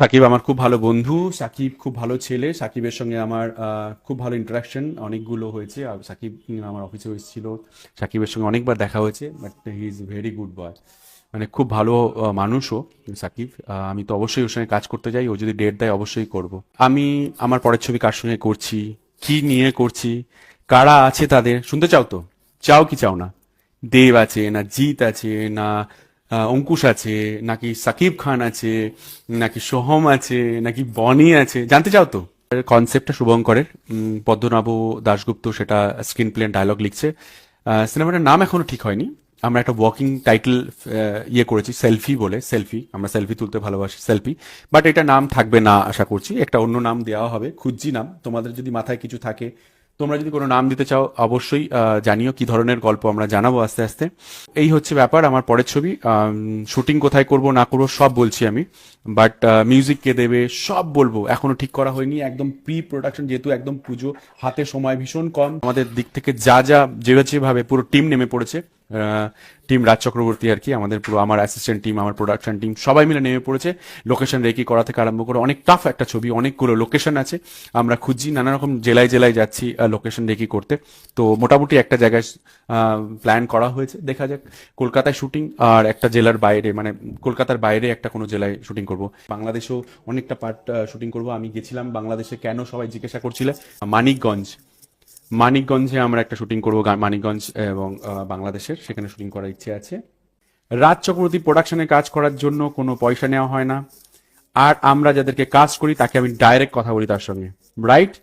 সাকিব আমার খুব ভালো বন্ধু, সাকিব খুব ভালো ছেলে, সাকিবের সঙ্গে আমার খুব ভালো ইন্টারাকশন অনেকগুলো হয়েছে, আর সাকিব আমার অফিসে এসেছিল, সাকিবের সঙ্গে অনেকবার দেখা হয়েছে but he is very good boy মানে খুব ভালো মানুষও সাকিব আমি তো অবশ্যই ওর সঙ্গে কাজ করতে যাই, ও যদি ডেট দেয় অবশ্যই করব। আমি আমার পরের ছবি কার সঙ্গে করছি, কি নিয়ে করছি, কারা আছে তাদের, শুনতে চাও তো? চাও কি চাও না? দেব আছে, না জিৎ আছে, না অঙ্কুশ আছে, নাকি সাকিব খান আছে, নাকি সোহম আছে, নাকি বনি আছে, জানতে চাও তো? কনসেপ্টটা শুভঙ্করের পদ্মনাভ দাশগুপ্ত সেটা স্ক্রিন প্লে ডায়লগ লিখছে। সিনেমাটার নাম এখনও ঠিক হয়নি। আমরা একটা ওয়াকিং টাইটেল ইয়ে করেছি সেলফি বলে সেলফি আমরা সেলফি তুলতে ভালোবাসি সেলফি বাট এটা নাম থাকবে না, আশা করছি। একটা অন্য নাম দেওয়া হবে, খুঁজছি নাম। তোমাদের যদি মাথায় কিছু থাকে তোমরা যদি কোনো নাম দিতে চাও, অবশ্যই জানিও কি ধরনের গল্প আমরা জানাব আস্তে আস্তে। এই হচ্ছে ব্যাপার, আমার পরের ছবি। শুটিং কোথায় করব, না করব, সব বলছি আমি। বাট মিউজিক কে দেবে, সব বলব। এখনও ঠিক করা হয়নি, একদম প্রি প্রোডাকশন যেহেতু একদম পুজো, হাতে সময় ভীষণ কম। আমাদের দিক থেকে যা যা যেভাবে পুরো টিম নেমে পড়েছে টিম রাজ চক্রবর্তী আর কি, আমাদের পুরো আমার অ্যাসিস্ট্যান্ট টিম আমার প্রোডাকশন টিম সবাই মিলে নেমে পড়েছে। লোকেশন রেকি করা থেকে আরম্ভ করে অনেক টাফ একটা ছবি, অনেকগুলো লোকেশন আছে। আমরা খুঁজছি, নানা রকম জেলায় জেলায় যাচ্ছি লোকেশন রেকি করতে। তো মোটামুটি একটা জায়গায় প্ল্যান করা হয়েছে, দেখা যাক। কলকাতায় শুটিং আর একটা জেলার বাইরে মানে কলকাতার বাইরে একটা কোনো জেলায় শুটিং করব। বাংলাদেশেও অনেকটা পার্ট শুটিং করব। আমি গেছিলাম বাংলাদেশে, কেন সবাই জিজ্ঞাসা করছিলে? মানিকগঞ্জ। মানিকগঞ্জে আমরা একটা শুটিং করব মানিকগঞ্জ এবং বাংলাদেশের। সেখানে শুটিং করার ইচ্ছে আছে। রাজ চক্রবর্তী প্রোডাকশনে কাজ করার জন্য কোনো পয়সা নেওয়া হয় না। আর আমরা যাদেরকে কাজ করি, তাকে আমি ডাইরেক্ট কথা বলি তার সঙ্গে। রাইট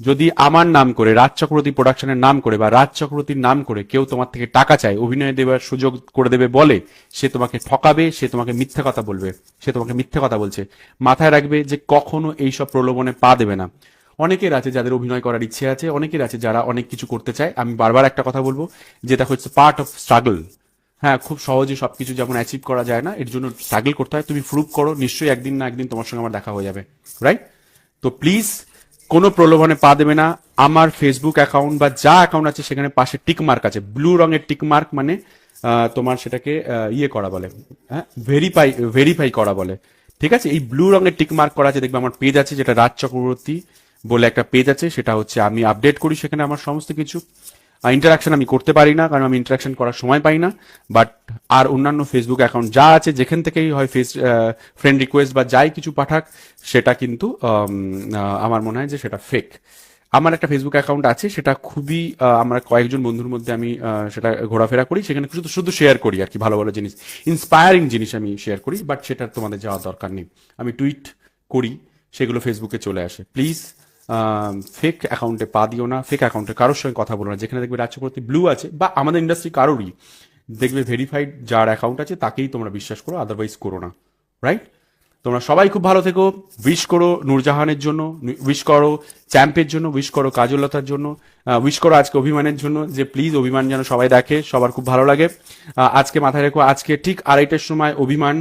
যদি আমার নাম করে, রাজ চক্রবর্তী প্রোডাকশনের নাম করে বা রাজ চক্রবর্তীর নাম করে কেউ তোমার থেকে টাকা চায়, অভিনয় দেওয়ার সুযোগ করে দেবে বলে, সে তোমাকে ঠকাবে, সে তোমাকে মিথ্যে কথা বলবে, সে তোমাকে মিথ্যে কথা বলছে। মাথায় রাখবে যে কখনো এইসব প্রলোভনে পা দেবে না। অনেকের আছে যাদের অভিনয় করার ইচ্ছে আছে, অনেকের আছে যারা অনেক কিছু করতে চায়। আমি বারবার একটা কথা বলব, যেটা হচ্ছে পার্ট অফ স্ট্রাগল হ্যাঁ খুব সহজে সবকিছু যেমন অ্যাচিভ করা যায় না, এর জন্য স্ট্রাগল করতে হয়। তুমি প্রুভ করো, নিশ্চয়ই একদিন না একদিন তোমার সঙ্গে আমার দেখা হয়ে যাবে রাইট তো প্লিজ কোনো প্রলোভনে পা দেবে না। আমার ফেসবুক অ্যাকাউন্ট বা যা অ্যাকাউন্ট আছে সেখানে পাশে টিক মার্ক আছে। ব্লু রঙের টিক মার্ক মানে তোমার সেটাকে ইয়ে করা বলে হ্যাঁ ভেরিফাই ভেরিফাই করা বলে। ঠিক আছে? এই ব্লু রঙের টিক মার্ক করা আছে, দেখবে আমার পেজ আছে, যেটা রাজ চক্রবর্তী। বলে একটা পেজ আছে, সেটা হচ্ছে আমি আপডেট করি, সেখানে আমার সমস্ত কিছু। ইন্টারাকশন আমি করতে পারি না, কারণ আমি ইন্টারাকশন করার সময় পাই না। বাট আর অন্যান্য ফেসবুক অ্যাকাউন্ট যা আছে, যেখান থেকেই হয় ফেস ফ্রেন্ড রিকোয়েস্ট বা যাই কিছু পাঠাক, সেটা কিন্তু আমার মনে হয় যে সেটা ফেক আমার একটা ফেসবুক অ্যাকাউন্ট আছে, সেটা খুবই আমরা কয়েকজন বন্ধুর মধ্যে আমি সেটা ঘোরাফেরা করি, সেখানে শুধু শুধু শেয়ার করি আর কি, ভালো ভালো জিনিস। ইন্সপায়ারিং জিনিস আমি শেয়ার করি বাট সেটা তোমাদের যাওয়ার দরকার নেই। আমি টুইট করি, সেগুলো ফেসবুকে চলে আসে। প্লিজ ফেক অ্যাকাউন্টে পা দিও না ফেক অ্যাকাউন্টে কারোর সঙ্গে কথা বলো না। যেখানে দেখবে রাজ ব্লু আছে বা আমাদের ইন্ডাস্ট্রি কারোরই। দেখবে ভেরিফাইড যার অ্যাকাউন্ট আছে তাকেই তোমরা বিশ্বাস করো আদারওয়াইজ করো না। রাইট তোমরা সবাই খুব ভালো থেকো। উইশ করো নূরজাহানের জন্য উইশ করো চ্যাম্পের জন্য উইশ করো কাজলতার জন্য উইশ করো আজকে অভিমানের জন্য যে প্লিজ অভিমান যেন সবাই দেখে, সবার খুব ভালো লাগে। আজকে মাথায় রেখো, আজকে ঠিক আড়াইটার সময় অভিমান।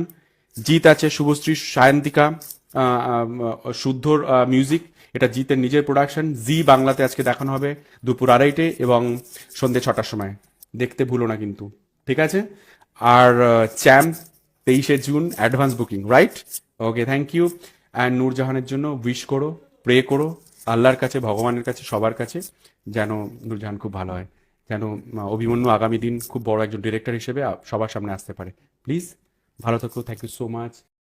জিত আছে শুভশ্রী, সায়ন্তিকা শুদ্ধর মিউজিক এটা জিতের নিজের প্রোডাকশন জি বাংলাতে আজকে দেখানো হবে দুপুর আড়াইটে এবং সন্ধ্যে ছটার সময়। দেখতে ভুলো না কিন্তু, ঠিক আছে? আর চ্যাম্প তেইশে June advance booking right okay thank you and নূরজাহানের জন্য উইশ করো প্রে করো, আল্লাহর কাছে, ভগবানের কাছে, সবার কাছে যেন নূরজাহান খুব ভালো হয়। যেন অভিমন্যু আগামী দিন খুব বড় একজন ডিরেক্টর হিসেবে সবার সামনে আসতে পারে। প্লিজ ভালো থাকো থ্যাংক ইউ সো মাচ